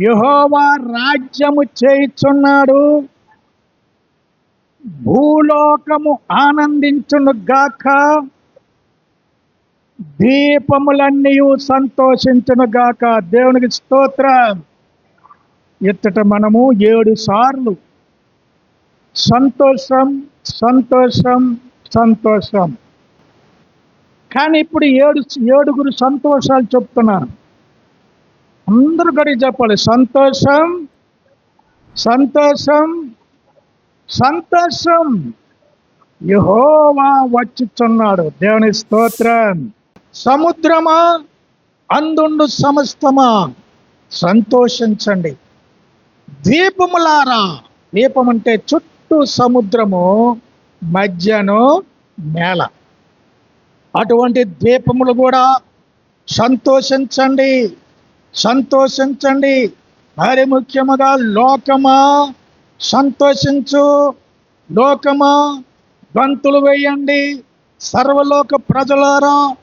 యహోవా రాజ్యము చేయిచున్నాడు. భూలోకము ఆనందించును గాక. దీపములన్నీ సంతోషించును గాక. దేవునికి స్తోత్రం. ఇచ్చట మనము ఏడు సార్లు సంతోషం సంతోషం సంతోషం. కానీ ఇప్పుడు ఏడు ఏడుగురు సంతోషాలు చెప్తున్నాను అందరూ గడి చెప్పాలి. సంతోషం సంతోషం సంతోషం. యహోవా వచ్చుచున్నాడు. దేవుని స్తోత్రం. సముద్రమా? అందుండు సమస్తమా? సంతోషించండి. ద్వీపములారా? ద్వీపం అంటే చుట్టూ సముద్రము మధ్యను నేల. అటువంటి ద్వీపములు కూడా సంతోషించండి. సంతోషించండి. మరి ముఖ్యముగా లోకమా? సంతోషించు. లోకమా? గంతులు వేయండి. సర్వలోక ప్రజలారా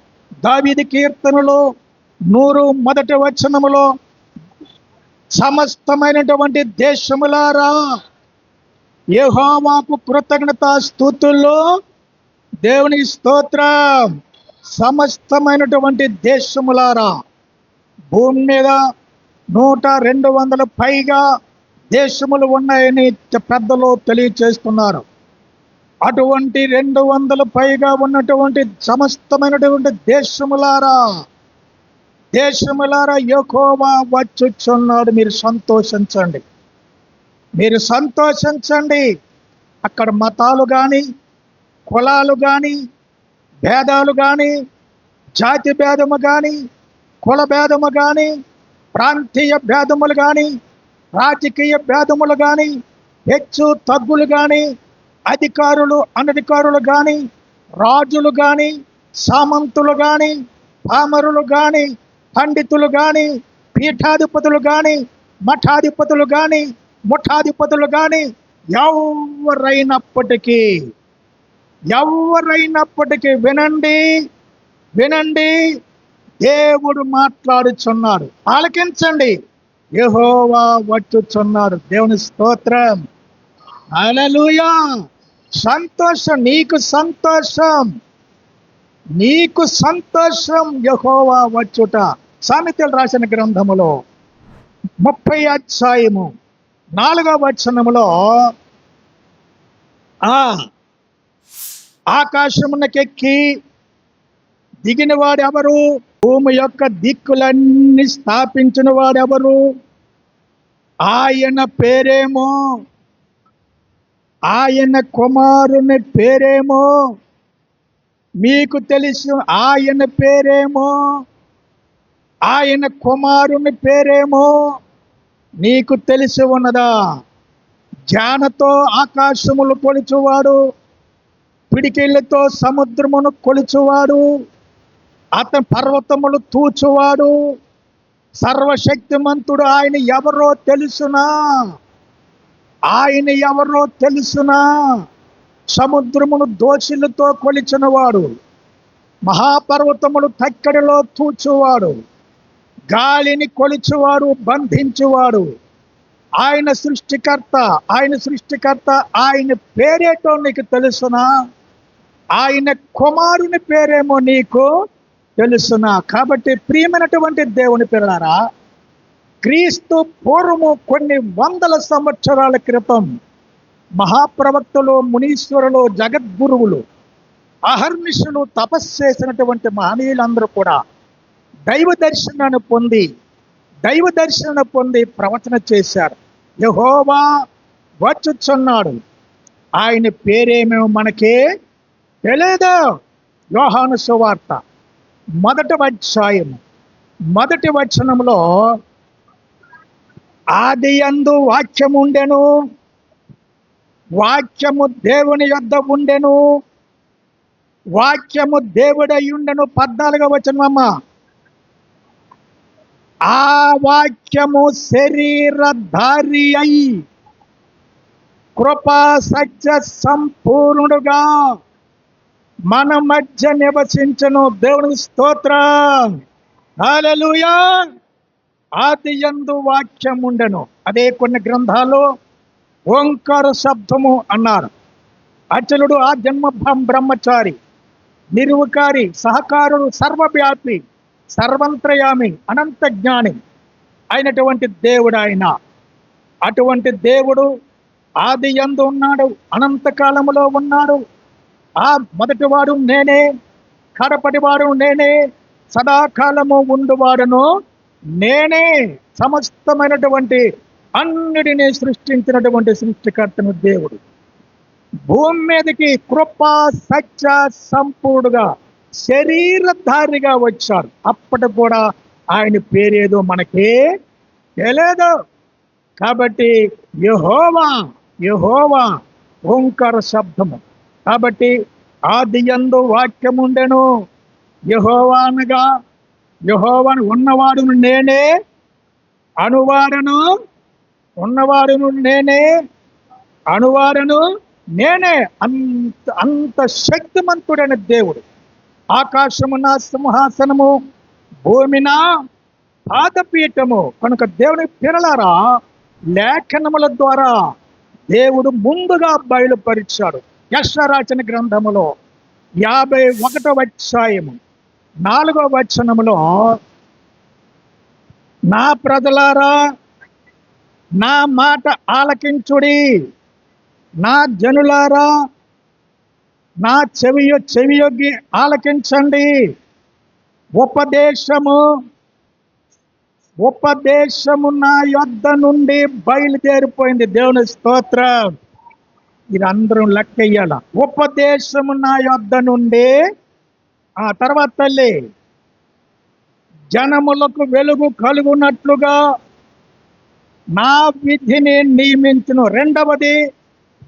దావిది కీర్తనలు నూరు మొదటి వచనములో సమస్తమైనటువంటి దేశములారా యహోవాకు కృతజ్ఞత స్థుతుల్లో దేవుని స్తోత్రం. సమస్తమైనటువంటి దేశములారా భూమి మీద నూట రెండు వందల పైగా దేశములు ఉన్నాయని పెద్దలు తెలియచేస్తున్నారు. అటువంటి రెండు వందల పైగా ఉన్నటువంటి సమస్తమైనటువంటి దేశములారా దేశములారా యెహోవా వచ్చుచున్నాడు. మీరు సంతోషించండి. మీరు సంతోషించండి. అక్కడ మతాలు కానీ కులాలు కానీ భేదాలు కానీ జాతి భేదము కానీ కుల భేదము కానీ ప్రాంతీయ భేదములు కానీ రాజకీయ భేదములు కానీ హెచ్చు తగ్గులు కానీ అధికారులు అనధికారులు కానీ రాజులు కానీ సామంతులు కానీ పామరులు కానీ పండితులు కానీ పీఠాధిపతులు కానీ మఠాధిపతులు కానీ ముఠాధిపతులు కానీ ఎవరైనప్పటికీ ఎవరైనప్పటికీ వినండి వినండి దేవుడు మాట్లాడుచున్నాడు. ఆలకించండి. యహోవా వచ్చుచున్నాడు. దేవుని స్తోత్రం. అలలుయా సంతోషం నీకు సంతోషం. నీకు సంతోషం యహోవా వచ్చుట. సామెతలు రాసిన గ్రంథములో ముప్పై అధ్యాయము నాలుగవ వచనములో ఆ ఆకాశమునకెక్కి దిగిన ఎవరు భూమి యొక్క దిక్కులన్నీ స్థాపించిన వాడెవరు ఆయన పేరేమో? ఆయన కుమారుని పేరేమో? మీకు తెలుసు ఆయన పేరేమో? ఆయన కుమారుని పేరేమో? నీకు తెలిసి ఉన్నదా? జానతో ఆకాశములు కొలుచువాడు పిడికిళ్ళతో సముద్రమును కొలుచువాడు అతని పర్వతములు తూచువాడు. సర్వశక్తిమంతుడు ఆయన ఎవరో తెలుసునా? ఆయన ఎవరో తెలుసునా? సముద్రమును దోషులతో కొలిచినవాడు. మహాపర్వతములు తక్కడిలో తూచువాడు. గాలిని కొలిచేవాడు బంధించువాడు. ఆయన సృష్టికర్త ఆయన సృష్టికర్త ఆయన పేరేటో నీకు తెలుసునా? ఆయన కుమారుని పేరేమో నీకు తెలుసునా? కాబట్టి ప్రియమైనటువంటి దేవుని పిల్లారా క్రీస్తు పూర్వము కొన్ని వందల సంవత్సరాల క్రితం మహాప్రవక్తలు మునీశ్వరులు జగద్గురువులు అహర్నిశలు తపస్సు చేసినటువంటి మహనీయులందరూ కూడా దైవ దర్శనాన్ని పొంది దైవ దర్శనం పొంది ప్రవచన చేశారు. యహోవా వచ్చుచున్నాడు. ఆయన పేరేమో మనకే తెలియదు యోహాను సువార్త. మొదటి అధ్యాయము మొదటి వచనంలో ఆది యందు వాక్యము ఉండెను వాక్యము దేవుని యొద్ద ఉండెను వాక్యము దేవుడై ఉండెను పద్నాలుగో వచనమ్మ ఆ వాక్యము శరీరధారి అయి కృపా సత్య సంపూర్ణుడుగా మన మధ్య నివసించను దేవుని స్తోత్రం. హాలలుయా ఆది యందు వాక్యం ఉండెను. అదే కొన్ని గ్రంథాలు ఓంకార శబ్దము అన్నారు. అచలుడు ఆ జన్మ బ్రహ్మచారి నిరువకారి సహకారుడు సర్వవ్యాపి సర్వంత్రయామి అనంత జ్ఞాని అయినటువంటి దేవుడు ఆయన. అటువంటి దేవుడు ఆది ఎందు ఉన్నాడు అనంత కాలములో ఉన్నాడు ఆ మొదటివాడు నేనే కడపటివాడు నేనే సదాకాలము ఉండువాడును నేనే. సమస్తమైనటువంటి అన్నిటినీ సృష్టించినటువంటి సృష్టికర్తను దేవుడు. భూమి మీదకి కృప సత్య సంపూర్ణుడుగా శరీరధారిగా వచ్చారు అప్పటి కూడా ఆయన పేరేదో మనకే తెలియదు కాబట్టి యహోవా యహోవా ఓంకార శబ్దము. కాబట్టి ఆది యందు వాక్యం ఉండెను యహోవా అనగా యహోవాను ఉన్నవాడును నేనే అనువాడను ఉన్నవాడును నేనే అనువాడను నేనే అంత అంత శక్తిమంతుడైన దేవుడు. ఆకాశము నా సింహాసనము భూమి నా పాదపీఠము. కనుక దేవుని పిరలారా లేఖనముల ద్వారా దేవుడు ముందుగా బయలుపరిచాడు. యశ్వరాచన గ్రంథములో యాభై ఒకటో అధ్యాయము నాలుగవ వచనములో నా ప్రజలారా నా మాట ఆలకించుడి. నా జనులారా నా చెవియో చెవియొగ్గి ఆలకించండి. ఉపదేశము ఉపదేశము నా యొద్ద నుండి బయలుదేరిపోయింది దేవుని స్తోత్రం. ఇది అందరూ లెక్కెయ్యాల. ఉపదేశము నా యొద్ద నుండి. ఆ తర్వాత తల్లి జనములకు వెలుగు కలుగునట్లుగా నా విధిని నియమించును. రెండవది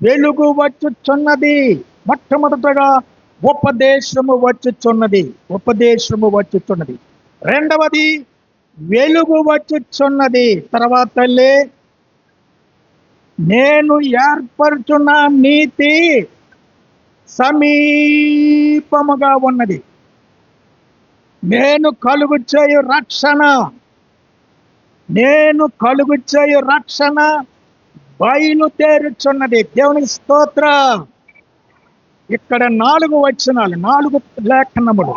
వెలుగు వచ్చుచున్నది. మొట్టమొదటగా ఉపదేశము వచ్చుచున్నది. ఉపదేశము వచ్చుచున్నది. రెండవది వెలుగు వచ్చుచున్నది. తర్వాత నేను ఏర్పరచున్న నీతి సమీపముగా ఉన్నది. నేను కలుగు చేయు రక్షణ నేను కలుగు చేయు రక్షణ బయలుదేరుచున్నది దేవుని స్తోత్ర. ఇక్కడ నాలుగు వచనాలు నాలుగు లేఖనములు.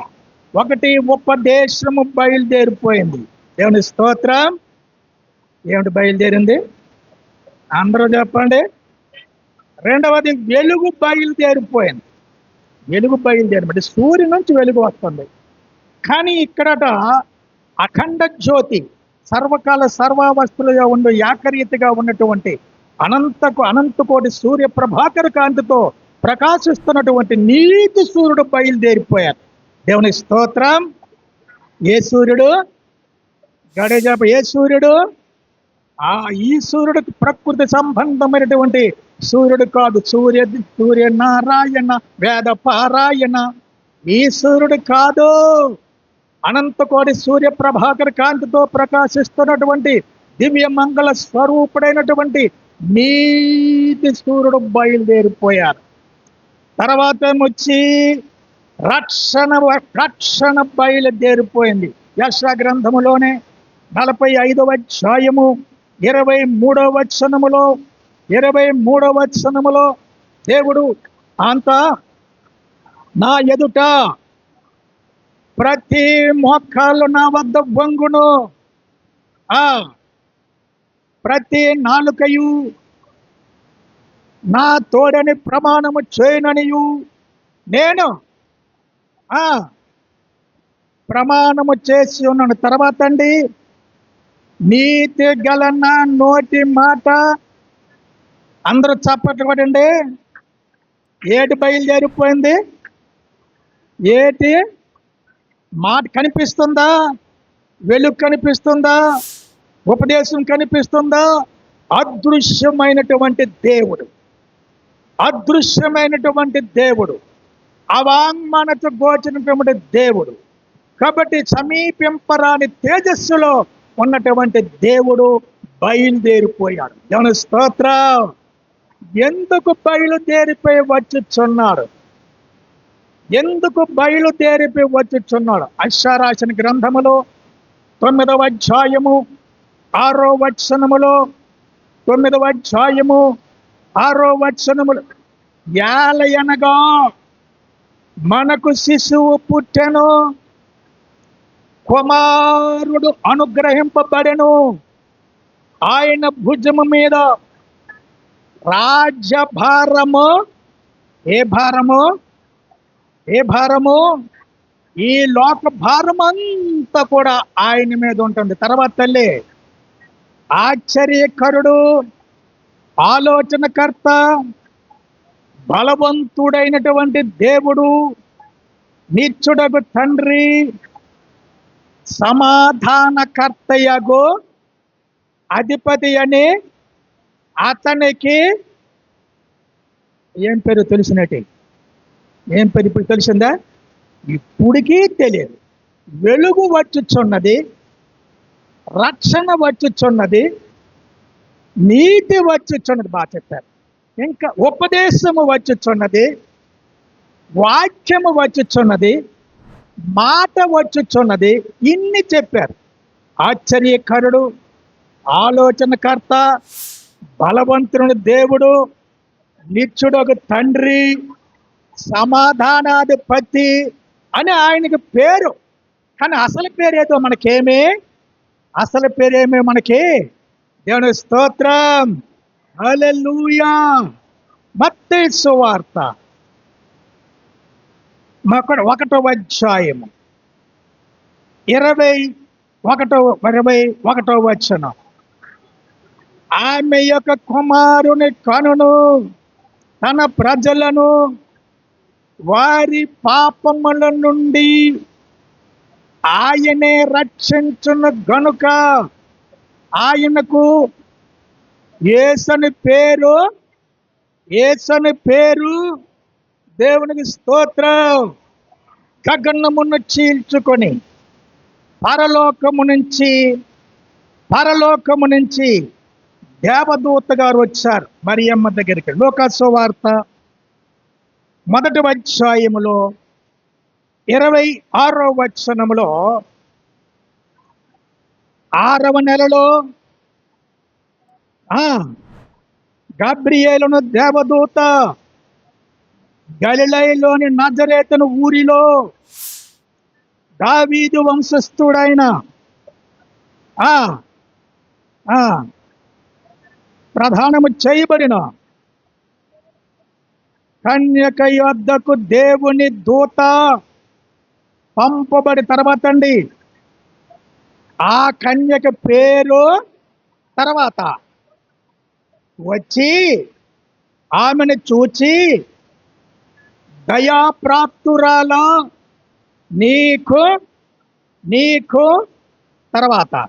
ఒకటి ఉపదేశము బయలుదేరిపోయింది. దేవుని స్తోత్రం. ఏమిటి బయలుదేరింది? అందరూ చెప్పండి. రెండవది వెలుగు బయలుదేరిపోయింది. వెలుగు బయలుదేరిపోయింది. సూర్యుని నుంచి వెలుగు వస్తుంది. కానీ ఇక్కడట అఖండ జ్యోతి సర్వకాల సర్వావస్థలుగా ఉండే ఏకరీతిగా ఉన్నటువంటి అనంతకు అనంతకోటి సూర్య ప్రభాకర కాంతితో ప్రకాశిస్తున్నటువంటి నీతి సూర్యుడు బయలుదేరిపోయారు దేవుని స్తోత్రం. ఏ సూర్యుడు? గడేజాప ఏ సూర్యుడు? ఆ ఈ సూర్యుడికి ప్రకృతి సంబంధమైనటువంటి సూర్యుడు కాదు సూర్య సూర్య నారాయణ వేద పారాయణ ఈ సూర్యుడు కాదు. అనంతకోటి సూర్య ప్రభాకర కాంతితో ప్రకాశిస్తున్నటువంటి దివ్య మంగళ స్వరూపుడైనటువంటి నీతి సూర్యుడు బయలుదేరిపోయారు తర్వాత ఏమొచ్చి రక్షణ రక్షణ బయలుదేరిపోయింది. యశ గ్రంథములోనే నలభై ఐదవ అధ్యాయము. ఇరవై మూడవ వచనములో ఇరవై మూడవ వచనములో దేవుడు అంత నా ఎదుట ప్రతి మోకాళ్ళు నా వద్ద వంగును. ఆ ప్రతి నాలుకయు నా తోడని ప్రమాణము చేయననియు. నేను ఆ ప్రమాణము చేసి ఉన్నాను. తర్వాత అండి నీతి గల నా నోటి మాట. అందరూ చప్పట్లు కొట్టండి. ఏటి బయలుదేరిపోయింది? ఏటి మాట కనిపిస్తుందా? వెలుగు కనిపిస్తుందా? ఉపదేశం కనిపిస్తుందా? అదృశ్యమైనటువంటి దేవుడు. అదృశ్యమైనటువంటి దేవుడు. అవాంగ్మనకు గోచరినటువంటి దేవుడు. కాబట్టి సమీపింపరాని తేజస్సులో ఉన్నటువంటి దేవుడు బయలుదేరిపోయాడు. దేవుని స్తోత్రం. ఎందుకు బయలుదేరిపోయి వచ్చుచున్నాడు? ఎందుకు బయలుదేరిపోయి వచ్చుచున్నాడు? అశ్వారాసిన గ్రంథములో తొమ్మిదవ అధ్యాయము ఆరో వచనములో తొమ్మిదవ అధ్యాయము ఆరో వచనములు. యాలయనగా మనకు శిశువు పుట్టెను. కుమారుడు అనుగ్రహింపబడెను. ఆయన భుజము మీద రాజ్యభారము ఏ భారము? ఏ భారము? ఈ లోక భారం అంతా కూడా ఆయన మీద ఉంటుంది. తర్వాత తల్లి ఆశ్చర్యకరుడు ఆలోచనకర్త బలవంతుడైనటువంటి దేవుడు నిత్యుడకు తండ్రి సమాధానకర్తయగు అధిపతి అని అతనికి ఏం పేరు తెలిసినట్టు? ఏం పేరు ఇప్పుడు తెలిసిందా? ఇప్పుడికి తెలియదు. వెలుగు వచ్చుచున్నది రక్షణ వచ్చుచున్నది నీతి వచ్చుచున్నది బాగా చెప్పారు. ఇంకా ఉపదేశము వచ్చుచున్నది వాక్యము వచ్చుచున్నది మాట వచ్చుచున్నది ఇన్ని చెప్పారు. ఆశ్చర్యకరుడు ఆలోచనకర్త బలవంతుని దేవుడు నిత్యుడొక తండ్రి సమాధానాధిపతి అని ఆయనకి పేరు. కానీ అసలు పేరేదో మనకేమి? అసలు పేరేమి మనకి? దేవుని స్తోత్రం. అలెలుయా మత్తయి సువార్త మొక్కడ ఒకటో అధ్యాయము. ఇరవై ఒకటో ఇరవై ఒకటో వచనం. ఆమె యొక్క కుమారుని కనును తన ప్రజలను వారి పాపముల నుండి ఆయనే రక్షించును గనుక ఆయనకు ఏసని పేరు ఏసని పేరు దేవునికి స్తోత్రం. గగనమును చీల్చుకొని పరలోకము నుంచి పరలోకము నుంచి దేవదూత గారు వచ్చారు మరియమ్మ దగ్గరికి. లోకాసు వార్త మొదటి అధ్యాయములో ఇరవై ఆరో వచనములో ఆరవ నెలలో ఆ దేవదూత గలిలయలోని నజరేతను ఊరిలో దావీదు వంశస్థుడైన ఆ ఆ ప్రధానము చేయబడిన కన్యక యొద్దకు దేవుని దూత పంపబడి తర్వాత అండి ఆ కన్యక పేరు తర్వాత. వచ్చి ఆమెను చూచి దయాప్రాప్తురాల నీకు నీకు తర్వాత.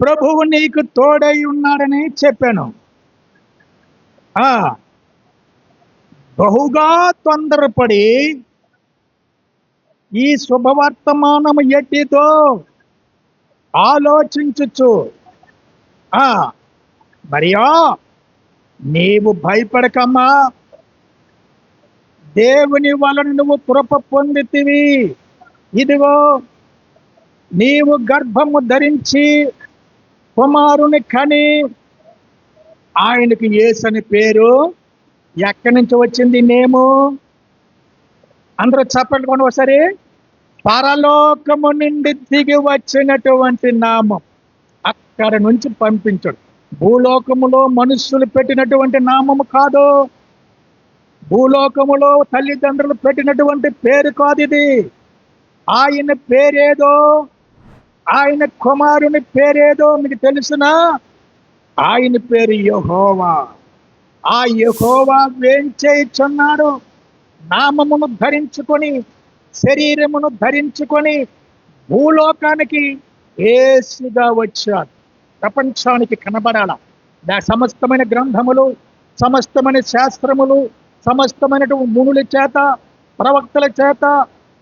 ప్రభువు నీకు తోడై ఉన్నాడని చెప్పాను. ఆ బహుగా తొందరపడి ఈ శుభవర్తమానం ఎట్టితో ఆలోచించుచు. ఆ మరియా నీవు భయపడకమ్మా. దేవుని వలన నువ్వు కృప పొందితివి. ఇదిగో నీవు గర్భము ధరించి కుమారుని కని ఆయనకి ఏసని పేరు ఎక్కడి నుంచి వచ్చింది నేము? అందరూ చెప్పండి కొన్ని ఒకసారి. పరలోకము నుండి దిగి వచ్చినటువంటి నామం అక్కడ నుంచి పంపించడు. భూలోకములో మనుషులు పెట్టినటువంటి నామము కాదు. భూలోకములో తల్లిదండ్రులు పెట్టినటువంటి పేరు కాదు ఇది. ఆయన పేరేదో ఆయన కుమారుని పేరేదో మీకు తెలుసునా? ఆయన పేరు యహోవా. ఆ యహోవా వేంచేయుచున్నాడు నామమును ధరించుకొని శరీరమును ధరించుకొని భూలోకానికి ఏసుగా వచ్చాడు. ప్రపంచానికి కనబడాల. సమస్తమైన గ్రంథములు సమస్తమైన శాస్త్రములు సమస్తమైనటువంటి మునుల చేత ప్రవక్తల చేత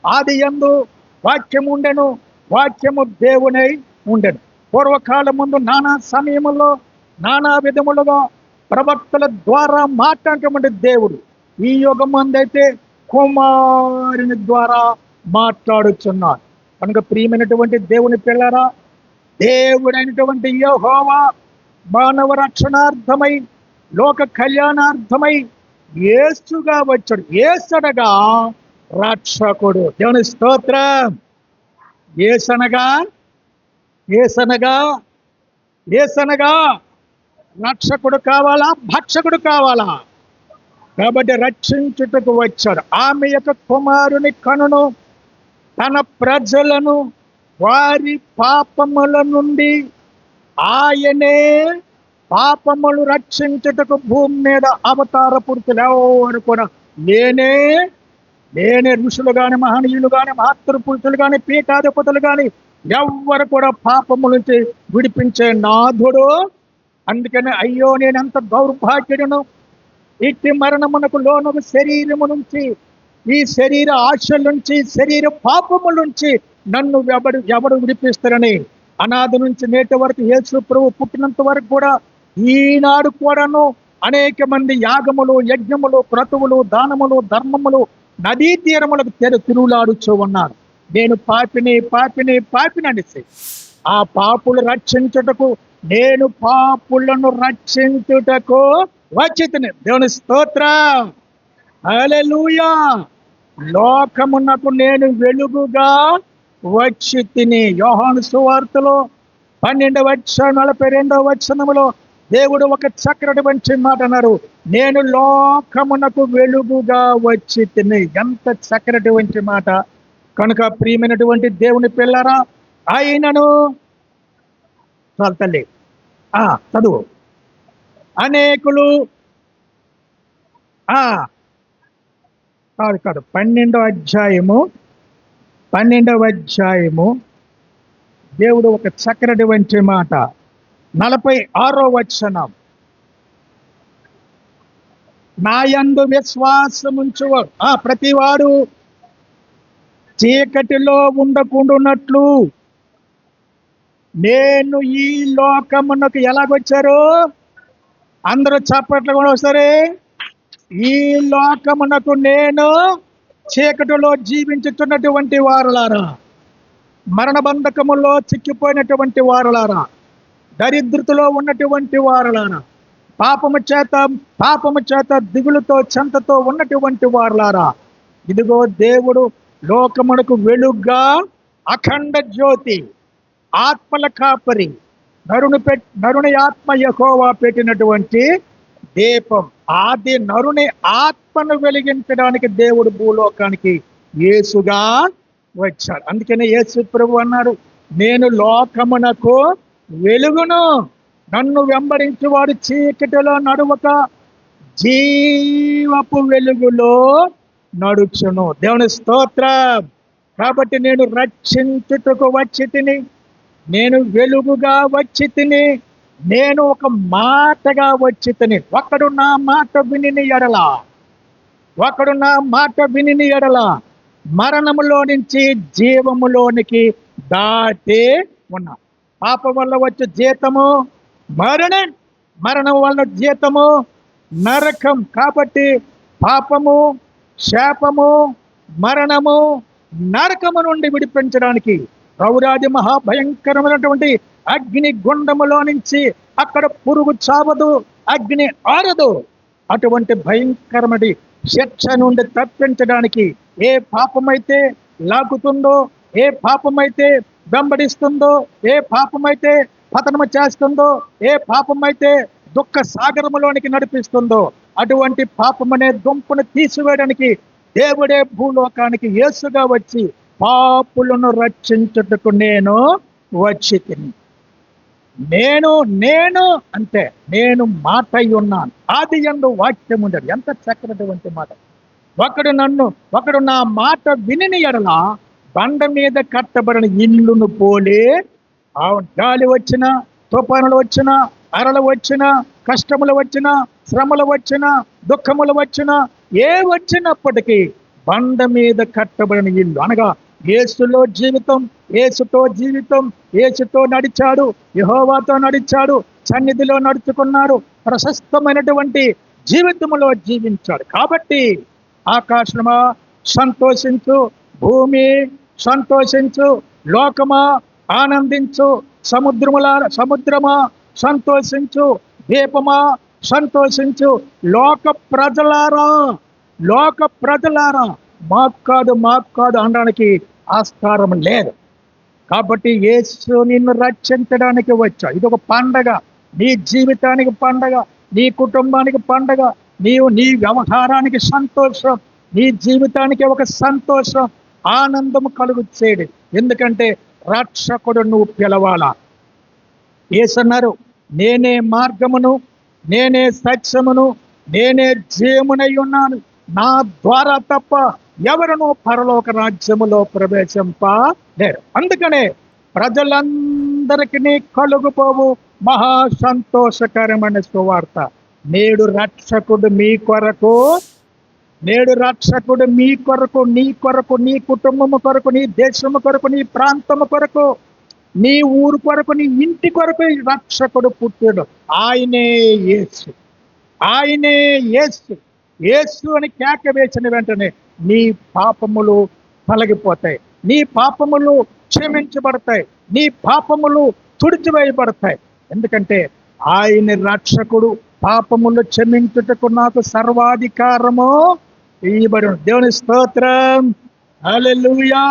ఆది ఎందు వాక్యం ఉండెను వాక్యము దేవునై ఉండెను. పూర్వకాలం ముందు నానా సమయములో నానా విధములుగా ప్రవక్తల ద్వారా మాట్లాడేటువంటి దేవుడు. ఈ యుగం అందైతే కుమారుని ద్వారా మాట్లాడుచున్నాడు. కనుక ప్రియమైనటువంటి దేవుని పిల్లరా దేవుడైనటువంటి యెహోవా మానవ రక్షణార్థమై లోక కళ్యాణార్థమై ఏసుగా వచ్చాడు. ఏసనగా రక్షకుడు. దేవుని స్తోత్రం. ఏసనగా ఏసనగా ఏసనగా రక్షకుడు కావాలా? భక్షకుడు కావాలా? కాబట్టి రక్షించుటకు వచ్చాడు. ఆమె యొక్క కుమారుని కనును తన ప్రజలను వారి పాపముల నుండి ఆయనే పాపములు రక్షించుటకు భూమి మీద అవతార పురుషులు అనుకున్న కూడా నేనే నేనే ఋషులు కాని మహనీయులు కాని మహత్తర పురుషులు గాని పీఠాధిపతులు కాని ఎవ్వరు కూడా పాపము నుంచి విడిపించే నాథుడు. అందుకని అయ్యో నేనెంత దౌర్భాగ్యుడును? ఇట్టి మరణమునకు లోనకు శరీరము నుంచి ఈ శరీర ఆశల నుంచి శరీర పాపముల నుంచి నన్ను ఎవడు ఎవడు విడిపిస్తారని? అనాథ నుంచి నేటి వరకు యేసు ప్రభు పుట్టినంత వరకు కూడా ఈనాడు కూడాను అనేక మంది యాగములు యజ్ఞములు క్రతువులు దానములు ధర్మములు నదీ తీరములకు తెర తిరుగులాడుచూ ఉన్నారు. నేను పాపిని పాపిని పాపిని అనేసి ఆ పాపులు రక్షించుటకు నేను పాపులను రక్షించుటకు వచ్చితిని. దేవుని స్తోత్రం. అలెలుయా లోకమునకు నేను వెలుగుగా వచ్చి తిని యోహాను సువార్తలో పన్నెండవ వచ్చ నలభై రెండవ వచనములో దేవుడు ఒక చక్కటి మంచి మాట అన్నారు. నేను లోకమునకు వెలుగుగా వచ్చి తిని ఎంత చక్కటి మంచి మాట. కనుక ప్రియమైనటువంటి దేవుని పిల్లరా అయినను చాలు తల్లి. ఆ చదువు. అనేకులు ఆ కాదు కాదు పన్నెండవ అధ్యాయము పన్నెండవ అధ్యాయము దేవుడు ఒక చక్కటి వంటి మాట. నలభై ఆరో వచనం. నాయందు విశ్వాసముంచువ ఆ ప్రతివాడు చీకటిలో ఉండకుండునట్లు నేను ఈ లోకమునకు ఎలాగొచ్చారు అందరూ చప్పట్లు కూడా వస్తారే ఈ లోకమునకు నేను చీకటిలో జీవించుతున్నటువంటి వారులారా మరణ బంధకములో చిక్కిపోయినటువంటి వారులారా దరిద్రతలో ఉన్నటువంటి వారులారా పాపము చేత పాపము చేత దిగులుతో చెంతతో ఉన్నటువంటి వారులారా ఇదిగో దేవుడు లోకమునకు వెలుగ్గా అఖండ జ్యోతి ఆత్మల కాపరి నరుని పెట్ నరుని ఆత్మ యహోవా పెట్టినటువంటి దీపం ఆది నరుని ఆత్మను వెలిగించడానికి దేవుడు భూలోకానికి యేసుగా వచ్చాడు. అందుకనే యేసు ప్రభు అన్నారు నేను లోకమునకు వెలుగును నన్ను వెంబడించువాడు చీకటిలో నడువక జీవపు వెలుగులో నడుచును. దేవుని స్తోత్రం. కాబట్టి నేను రక్షించుటకు వచ్చి తిని నేను వెలుగుగా వచ్చి తిని నేను ఒక మాటగా వచ్చి తిని ఒకడు నా మాట విని ఎడల ఒకడు నా మాట విని ఎడల మరణములో నుంచి జీవములోనికి దాటి ఉన్నా. పాపం వల్ల వచ్చే జీతము మరణం మరణం వల్ల జీతము నరకం కాబట్టి పాపము శాపము మరణము నరకము నుండి విడిపించడానికి రౌరాజు మహాభయంకరమైనటువంటి అగ్ని గుండములో నుంచి అక్కడ పురుగు చావదు అగ్ని ఆరదు. అటువంటి భయంకరమైన శిక్ష నుండి తప్పించడానికి ఏ పాపమైతే లాగుతుందో ఏ పాపమైతే వెంబడిస్తుందో ఏ పాపమైతే పతనము చేస్తుందో ఏ పాపమైతే దుఃఖ సాగరములోనికి నడిపిస్తుందో అటువంటి పాపమనే దుంపను తీసివేయడానికి దేవుడే భూలోకానికి యేసుగా వచ్చి పాపులను రక్షించుటకు నేను వచ్చి తిని నేను నేను అంటే నేను మాట ఉన్నాను ఆది ఎందు వాక్యం ఉండడు ఎంత చక్కనటువంటి మాట. ఒకడు నన్ను ఒకడు నా మాట వినిని ఎడలా బండ మీద కట్టబడిన ఇల్లును పోలే. ఆ గాలి వచ్చిన తుఫానులు వచ్చిన అరలు వచ్చిన కష్టములు వచ్చిన శ్రమలు వచ్చిన దుఃఖములు వచ్చిన ఏ వచ్చినప్పటికీ బండ మీద కట్టబడిన ఇల్లు. అనగా ఏసులో జీవితం ఏసుతో జీవితం ఏసుతో నడిచాడు యహోవాతో నడిచాడు సన్నిధిలో నడుచుకున్నాడు ప్రశస్తమైనటువంటి జీవితంలో జీవించాడు. కాబట్టి ఆకాశమా సంతోషించు భూమి సంతోషించు లోకమా ఆనందించు సముద్రముల సముద్రమా సంతోషించు దీపమా సంతోషించు లోక ప్రజలారా లోక ప్రజలారా. మాకు కాదు మాకు కాదు అనడానికి ఆస్కారం లేదు. కాబట్టి యేసు నిన్ను రక్షించడానికి వచ్చా. ఇది ఒక పండగ. నీ జీవితానికి పండగ. నీ కుటుంబానికి పండగ. నీవు నీ వ్యవహారానికి సంతోషం. నీ జీవితానికి ఒక సంతోషం. ఆనందం కలుగు చేయడు ఎందుకంటే రక్షకుడు నువ్వు పిలవాలా? ఏసన్నారు నేనే మార్గమును నేనే సత్యమును నేనే జీవమునై ఉన్నాను. నా ద్వారా తప్ప ఎవరును పరలోక రాజ్యములో ప్రవేశింప లేరు. అందుకనే ప్రజలందరికీ కలుగుపోవు. మహా సంతోషకరమైన సువార్త. నేడు రక్షకుడు మీ కొరకు నేడు రక్షకుడు మీ కొరకు నీ కొరకు నీ కుటుంబము కొరకు నీ దేశము కొరకు నీ ప్రాంతము కొరకు నీ ఊరు కొరకు నీ ఇంటి కొరకు రక్షకుడు పుట్టాడు. ఆయనే యేసు. ఆయనే యేసు. యేసు అని కేక వేసిన వెంటనే నీ పాపములు తొలగిపోతాయి. నీ పాపములు క్షమించబడతాయి. నీ పాపములు తుడిచివేయబడతాయి. ఎందుకంటే ఆయన రక్షకుడు పాపములు క్షమించుటకు నాకు సర్వాధికారము ఇవ్వబడి దేవుని స్తోత్రం. అలెలుయా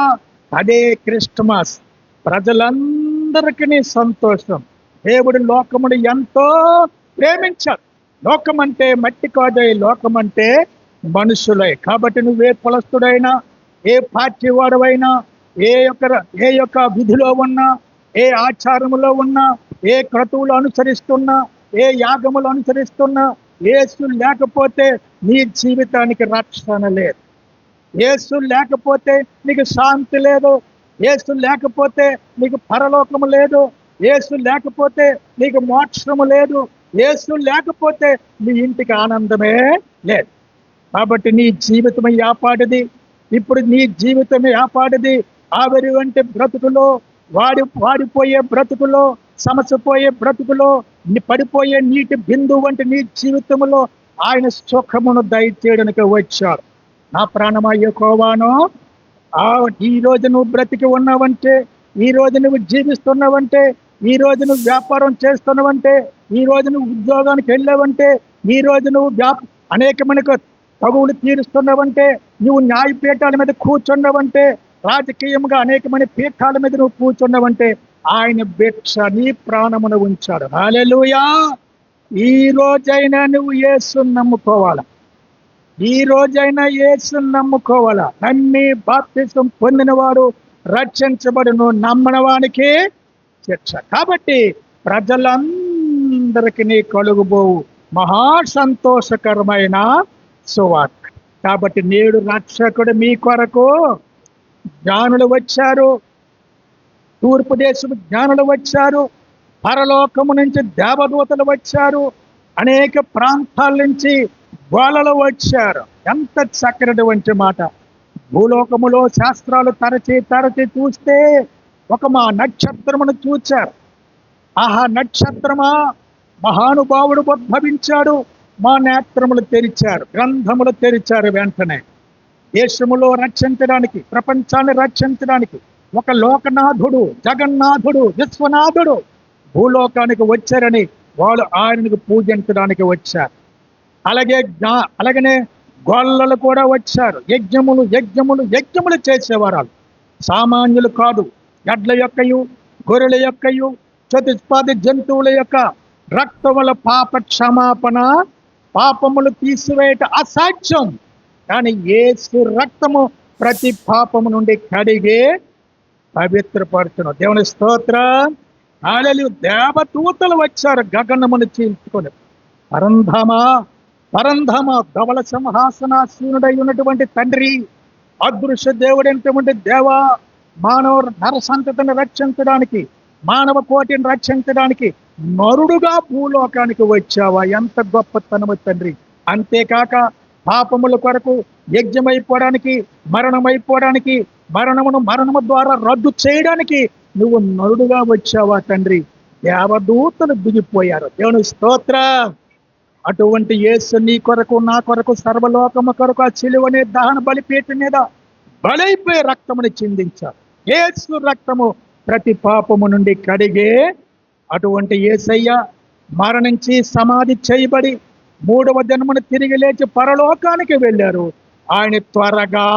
అదే క్రిస్టమస్ ప్రజలందరికీ సంతోషం. దేవుడు లోకముడు ఎంతో ప్రేమించారు లోకం అంటే మట్టి కాదే లోకం అంటే మనుషులే. కాబట్టి నువ్వే కులస్తుడైనా ఏ పార్టీ వాడవైనా ఏ యొక్క ఏ యొక్క విధిలో ఉన్నా ఏ ఆచారములో ఉన్నా ఏ క్రతువులు అనుసరిస్తున్నా ఏ యాగములు అనుసరిస్తున్నా ఏసు లేకపోతే నీ జీవితానికి రక్షణ లేదు. యేసు లేకపోతే నీకు శాంతి లేదు. యేసు లేకపోతే నీకు పరలోకము లేదు. యేసు లేకపోతే నీకు మోక్షము లేదు. యేసు లేకపోతే నీ ఇంటికి ఆనందమే లేదు. కాబట్టి నీ జీవితం యాపాడిది ఇప్పుడు నీ జీవితం యాపాడిది ఆవిరి వంటి బ్రతుకులో వాడి వాడిపోయే బ్రతుకులో సమసిపోయే బ్రతుకులో పడిపోయే నీటి బిందు వంటి నీ జీవితంలో ఆయన సుఖమును దయచేయడానికి వచ్చాడు. నా ప్రాణమయ్య కోవాను ఈ రోజు నువ్వు బ్రతికి ఉన్నావంటే ఈ రోజు నువ్వు జీవిస్తున్నావంటే ఈ రోజు నువ్వు వ్యాపారం చేస్తున్నావంటే ఈ రోజు నువ్వు ఉద్యోగానికి వెళ్ళావంటే ఈ రోజు నువ్వు వ్యాప అనేకమైన తగువులు తీరుస్తున్నావంటే నువ్వు న్యాయపీఠాల మీద కూర్చున్నావంటే రాజకీయంగా అనేకమైన పీఠాల మీద నువ్వు కూర్చున్నావంటే ఆయన భిక్ష నీ ప్రాణమును ఉంచాడు. హాలెలూయా ఈ రోజైనా నువ్వు యేసుని నమ్ముకోవాలా? ఈ రోజైనా యేసుని నమ్ముకోవాలా? నమ్మి బాప్తిసం పొందినవాడు రక్షించబడును నమ్మనవానికి శిక్ష. కాబట్టి ప్రజలందరికీ కలుగుబోవు. మహా సంతోషకరమైన సువార్త. కాబట్టి నేడు రక్షకుడు మీ కొరకు జ్ఞానులు వచ్చారు. తూర్పు దేశపు జ్ఞానులు వచ్చారు. పరలోకము నుంచి దేవదూతలు వచ్చారు. అనేక ప్రాంతాల నుంచి గోళలు వచ్చారు. ఎంత చక్కనటువంటి మాట. భూలోకములో శాస్త్రాలు తరచి తరచి చూస్తే ఒక మా నక్షత్రమును చూచారు. ఆహా నక్షత్రమా? మహానుభావుడు ఉద్భవించాడు. మా నేత్రములు తెరిచారు. గ్రంథములు తెరిచారు వెంటనే. దేశములో రక్షించడానికి ప్రపంచాన్ని రక్షించడానికి ఒక లోకనాథుడు జగన్నాథుడు విశ్వనాథుడు భూలోకానికి వచ్చారని వాళ్ళు ఆయనకు పూజించడానికి వచ్చారు. అలాగే జ్ఞా- అలాగనే గొల్లలు కూడా వచ్చారు. యజ్ఞములు యజ్ఞములు యజ్ఞములు చేసేవారు సామాన్యులు కాదు. గడ్ల యొక్కయు గొర్రెల యొక్కయు చతుష్పాది జంతువుల యొక్క రక్తముల పాప క్షమాపణ పాపములు తీసివేయట అసాధ్యం. కానీ యేసు రక్తము ప్రతి పాపము నుండి కడిగే పవిత్రపరచును. దేవుని స్తోత్ర. ఆడలి దేవదూతలు వచ్చారు గగనమును చీల్చుకొని. పరంధమ పరంధమ ధవల సింహాసనాశీనుడై ఉన్నటువంటి తండ్రి అదృశ్య దేవుడైనటువంటి దేవ మానవ నరసంతతిని రక్షించడానికి మానవ కోటిని రక్షించడానికి నరుడుగా భూలోకానికి వచ్చావా? ఎంత గొప్పతనము తండ్రి. అంతేకాక పాపముల కొరకు యజ్ఞమైపోవడానికి మరణమైపోవడానికి మరణమును మరణము ద్వారా రద్దు చేయడానికి నువ్వు నరుడుగా వచ్చావా తండ్రి? దేవదూతలు దిగిపోయారు. దేవుని స్తోత్ర. అటువంటి యేసు నీ కొరకు నా కొరకు సర్వలోకము కొరకు ఆ చిలువనే దహన బలిపీఠ మీద బలైపోయి రక్తముని చిందించారు. యేసు రక్తము ప్రతి పాపము నుండి కడిగే అటువంటి ఏసయ్య మరణించి సమాధి చేయబడి మూడవ జన్మను తిరిగి లేచి పరలోకానికి వెళ్ళారు. ఆయన త్వరగా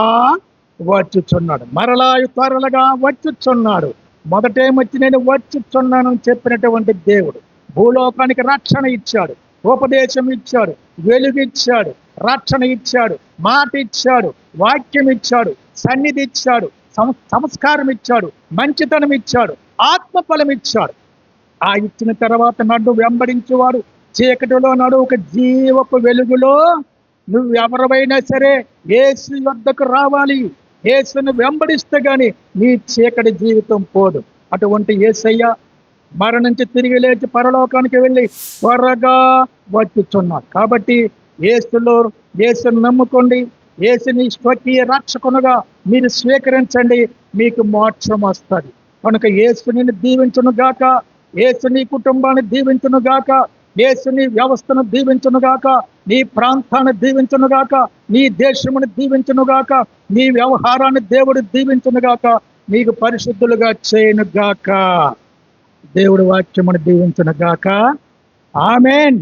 వచ్చుచున్నాడు. మరలా త్వరలుగా వచ్చుచున్నాడు. మొదటేమొచ్చి నేను వచ్చుచున్నానని చెప్పినటువంటి దేవుడు భూలోకానికి రక్షణ ఇచ్చాడు ఉపదేశం ఇచ్చాడు వెలుగు ఇచ్చాడు రక్షణ ఇచ్చాడు మాట ఇచ్చాడు వాక్యం ఇచ్చాడు సన్నిధి ఇచ్చాడు సం- సంస్కారం ఇచ్చాడు మంచితనం ఇచ్చాడు ఆత్మఫలం ఇచ్చాడు. ఆ ఇచ్చిన తర్వాత నన్ను వెంబడించేవాడు చీకటిలో నడు ఒక జీవపు వెలుగులో నువ్వు ఎవరివైనా సరే ఏసు వద్దకు రావాలి. యేసును వెంబడిస్తే కానీ నీ చీకటి జీవితం పోదు. అటువంటి ఏసయ్య మరణించి తిరిగి లేచి పరలోకానికి వెళ్ళి త్వరగా వచ్చుచున్నాడు. కాబట్టి ఏసులో ఏసును నమ్ముకోండి. యేసుని స్వకీయ రక్షకునుగా మీరు స్వీకరించండి. మీకు మోక్షం వస్తుంది. కనుక ఏసుని దీవించును గాక ఏసుని కుటుంబాన్ని దీవించును గాక యేసు నీ వ్యవస్థను దీవించును గాక నీ ప్రాంతాన్ని దీవించును గాక నీ దేశమును దీవించును గాక నీ వ్యవహారాన్ని దేవుడు దీవించును గాక నీకు పరిశుద్ధులుగా చేయను గాక. దేవుడు వాక్యమును దీవించును గాక. ఆమెన్.